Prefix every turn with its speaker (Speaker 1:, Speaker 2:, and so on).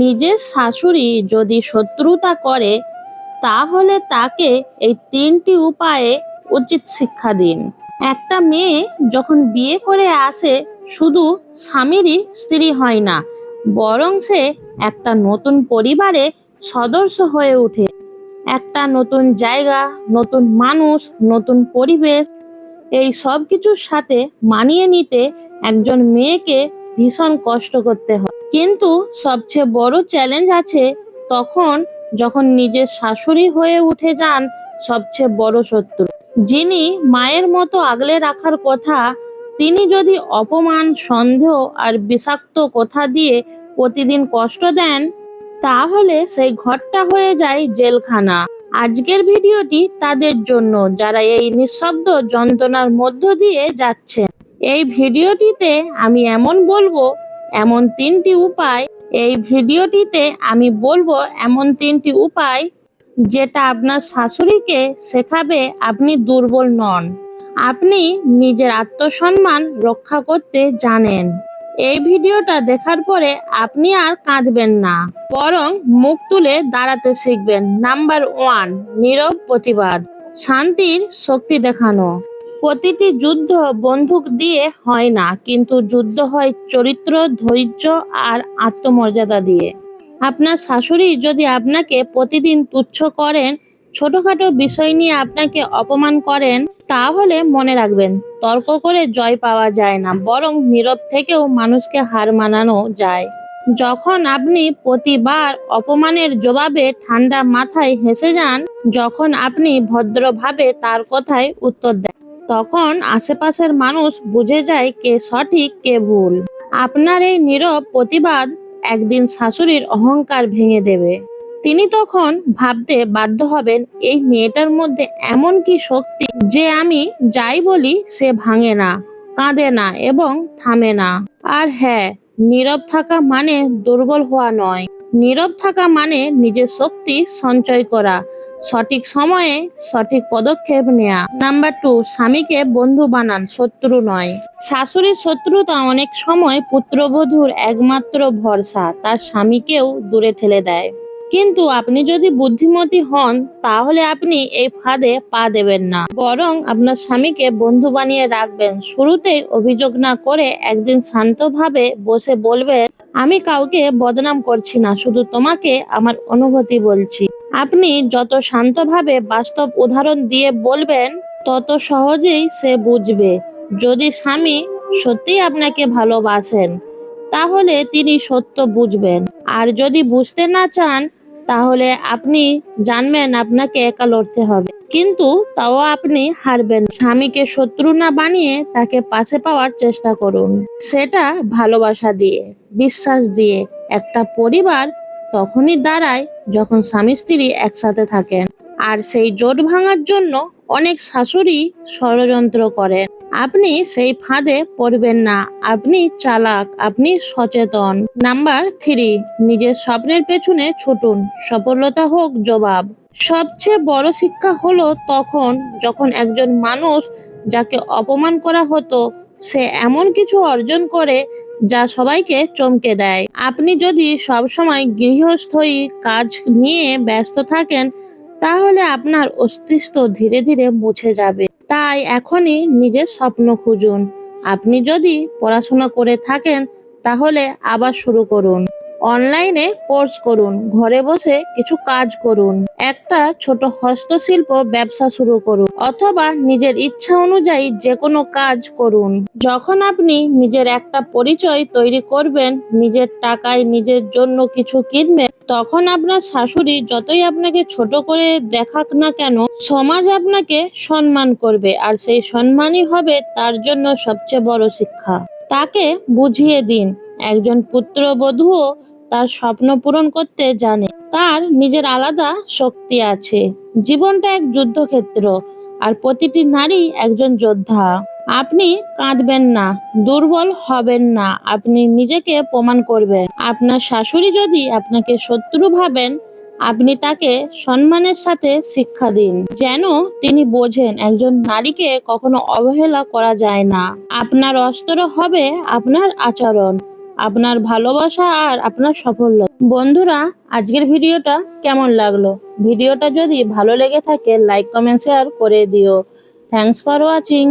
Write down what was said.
Speaker 1: নিজের শাশুড়ি যদি শত্রুতা করে, তাহলে তাকে এই তিনটি উপায়ে উচিত শিক্ষা দিন। একটা মেয়ে যখন বিয়ে করে আসে, শুধু স্বামীরই স্ত্রী হয় না, বরং সে একটা নতুন পরিবারে সদস্য হয়ে ওঠে। একটা নতুন জায়গা, নতুন মানুষ, নতুন পরিবেশ, এই সব কিছুর সাথে মানিয়ে নিতে একজন মেয়েকে ভীষণ কষ্ট করতে হয়। কিন্তু সবচেয়ে বড় চ্যালেঞ্জ আছে তখন যখন নিজের শাশুড়ি হয়ে উঠে যান সবচেয়ে বড় শত্রু। যিনি মায়ের মতো আগলে রাখার কথা, তিনি যদি অপমান, সন্দেহ আর বিষাক্ত কথা দিয়ে প্রতিদিন কষ্ট দেন, তাহলে সেই ঘরটা হয়ে যায় জেলখানা। আজকের ভিডিওটি তাদের জন্য, যারা এই নিঃশব্দ যন্ত্রণার মধ্য দিয়ে যাচ্ছেন। এই ভিডিওটিতে আমি এমন বলব এমন তিনটি উপায় এই ভিডিওটিতে আমি বলব এমন তিনটি উপায় যেটা আপনার শাশুড়িকে শেখাবে আপনি দুর্বল নন। আপনি নিজের আত্মসম্মান রক্ষা করতে জানেন। এই ভিডিওটা দেখার পরে আপনি আর কাঁদবেন না, বরং মুখ তুলে দাঁড়াতে শিখবেন। নাম্বার ওয়ান, নীরব প্রতিবাদ। শান্তির শক্তি দেখানো। প্রতিটি যুদ্ধ বন্দুক দিয়ে হয় না, কিন্তু যুদ্ধ হয় চরিত্র, ধৈর্য আর আত্মমর্যাদা দিয়ে। আপনার শাশুড়ি যদি আপনাকে প্রতিদিন তুচ্ছ করেন, ছোটখাটো বিষয় নিয়ে আপনাকে অপমান করেন, তাহলে মনে রাখবেন, তর্ক করে জয় পাওয়া যায় না, বরং নীরব থেকেও মানুষকে হার মানানো যায়। যখন আপনি প্রতিবার অপমানের জবাবে ঠান্ডা মাথায় হেসে যান, যখন আপনি ভদ্রভাবে তার কথায় উত্তর দেন। তখন আশেপাশের মানুষ বুঝে যায় কে সঠিক, কে ভুল। আপনার এই নীরব প্রতিবাদ একদিন শাশুড়ির অহংকার ভেঙে দেবে। তিনি তখন ভাবতে বাধ্য হবেন, এই মেয়েটার মধ্যে এমন কি শক্তি যে আমি যাই বলি সে ভাঙে না, কাঁদে না এবং থামে না। আর হ্যাঁ নীরব থাকা মানে দুর্বল হওয়া নয়। নীরব থাকা মানে নিজের শক্তি সঞ্চয় করা। সঠিক সময়ে সঠিক পদক্ষেপ নেওয়া নাম্বার টু স্বামীকে বন্ধু বানান, শত্রু নয়। শাশুড়ির শত্রুতা অনেক সময় পুত্রবধূর একমাত্র ভরসা, তার স্বামীকেও দূরে ঠেলে দেয়। কিন্তু আপনি যদি বুদ্ধিমতী হন, তাহলে আপনি এই ফাঁদে পা দেবেন না। বরং আপনার স্বামীকে বন্ধু বানিয়ে রাখবেন। শুরুতেই অভিযোগ না করে একদিন শান্তভাবে বসে বলবেন আমি কাউকে বদনাম করছি না, শুধু তোমাকে আমার অনুভূতি বলছি। আপনি যত শান্তভাবে বাস্তব উদাহরণ দিয়ে বলবেন, তত সহজেই সে বুঝবে। যদি স্বামী সত্যি আপনাকে ভালোবাসেন, তাহলে তিনি সত্য বুঝবেন। আর যদি বুঝতে না চান তাহলে আপনি জানবেন আপনাকে একা লড়তে হবে। কিন্তু তাও আপনি হারবেন। স্বামীকে শত্রু না বানিয়ে তাকে পাশে পাওয়ার চেষ্টা করুন। সেটা ভালোবাসা দিয়ে, বিশ্বাস দিয়ে একটা পরিবার তখনই দাঁড়ায় যখন স্বামী স্ত্রী একসাথে থাকেন। আর সেই জোট ভাঙার জন্য অনেক শাশুড়ি ষড়যন্ত্র করেন। আপনি সেই ফাঁদে পড়বেন না। আপনি চালাক, আপনি সচেতন। নাম্বার থ্রি, নিজের স্বপ্নের পেছনে ছুটুন। সফলতা হোক জবাব। সবচেয়ে বড় শিক্ষা হলো তখন যখন একজন মানুষ যাকে অপমান করা হতো, সে এমন কিছু অর্জন করে যা সবাইকে চমকে দেয়। আপনি যদি সবসময় গৃহস্থই কাজ নিয়ে ব্যস্ত থাকেন তাহলে আপনার অস্তিত্ব ধীরে ধীরে মুছে যাবে। তাই এখনই নিজের স্বপ্ন খুঁজুন। আপনি যদি পড়াশোনা করে থাকেন, তাহলে আবার শুরু করুন। অনলাইনে কোর্স করুন, ঘরে বসে কিছু কাজ করুন। একটা ছোট হস্তশিল্প ব্যবসা শুরু করুন, অথবা নিজের ইচ্ছা অনুযায়ী যে কোনো কাজ করুন। যখন আপনি নিজের একটা পরিচয় তৈরি করবেন, নিজের টাকায় নিজের জন্য কিছু কিনবেন, তখন আপনার শাশুড়ি যতই আপনাকে ছোট করে দেখাক না কেন, সমাজ আপনাকে সম্মান করবে, আর সেই সম্মানই হবে তার জন্য সবচেয়ে বড় শিক্ষা। তাকে বুঝিয়ে দিন, একজন পুত্রবধূও তার স্বপ্ন পূরণ করতে জানে। তার নিজের আলাদা শক্তি আছে। জীবনটা এক যুদ্ধক্ষেত্র আর প্রতিটি নারী একজন যোদ্ধা। আপনি কাঁদবেন না, দুর্বল হবেন না, আপনি নিজেকে প্রমাণ করবেন। আপনার শাশুড়ি যদি আপনাকে শত্রু ভাবেন, আপনি তাকে সম্মানের সাথে শিক্ষা দিন। যেন তিনি বোঝেন একজন নারীকে কখনো অবহেলা করা যায় না। আপনার অস্ত্র হবে আপনার আচরণ। আপনার ভালোবাসা আর আপনার সাফল্য। বন্ধুরা, আজকের ভিডিওটা কেমন লাগল? ভিডিওটা যদি ভালো লেগে থাকে লাইক কমেন্ট শেয়ার করে দিও। Thanks for watching